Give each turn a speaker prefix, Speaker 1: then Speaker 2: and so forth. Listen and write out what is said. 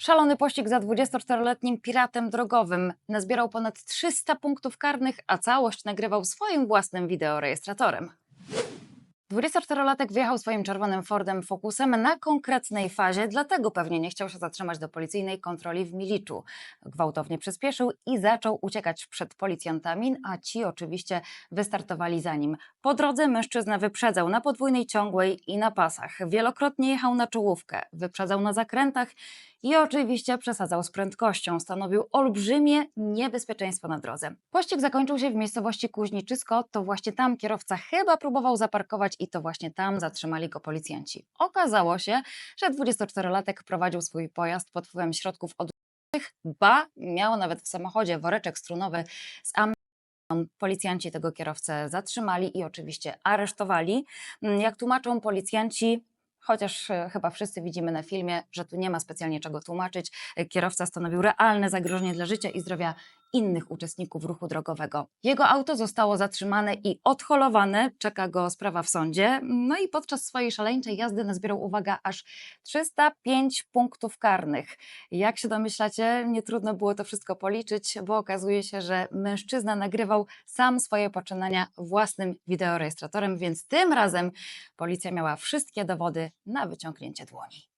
Speaker 1: Szalony pościg za 24-letnim piratem drogowym nazbierał ponad 300 punktów karnych, a całość nagrywał swoim własnym wideorejestratorem. 24-latek wjechał swoim czerwonym Fordem Focusem na konkretnej fazie, dlatego pewnie nie chciał się zatrzymać do policyjnej kontroli w Miliczu. Gwałtownie przyspieszył i zaczął uciekać przed policjantami, a ci oczywiście wystartowali za nim. Po drodze mężczyzna wyprzedzał na podwójnej ciągłej i na pasach. Wielokrotnie jechał na czołówkę, wyprzedzał na zakrętach i oczywiście przesadzał z prędkością. Stanowił olbrzymie niebezpieczeństwo na drodze. Pościg zakończył się w miejscowości Kuźniczysko. To właśnie tam kierowca chyba próbował zaparkować i to właśnie tam zatrzymali go policjanci. Okazało się, że 24-latek prowadził swój pojazd pod wpływem środków odrzutowych, ba, miał nawet w samochodzie woreczek strunowy z am Policjanci tego kierowcę zatrzymali i oczywiście aresztowali. Mm, Jak tłumaczą policjanci, chociaż e, chyba wszyscy widzimy na filmie, że tu nie ma specjalnie czego tłumaczyć, e, kierowca stanowił realne zagrożenie dla życia i zdrowia innych uczestników ruchu drogowego. Jego auto zostało zatrzymane i odholowane, czeka go sprawa w sądzie. No i podczas swojej szaleńczej jazdy nazbierał, uwaga, aż 305 punktów karnych. Jak się domyślacie, nie trudno było to wszystko policzyć, bo okazuje się, że mężczyzna nagrywał sam swoje poczynania własnym wideorejestratorem, więc tym razem policja miała wszystkie dowody na wyciągnięcie dłoni.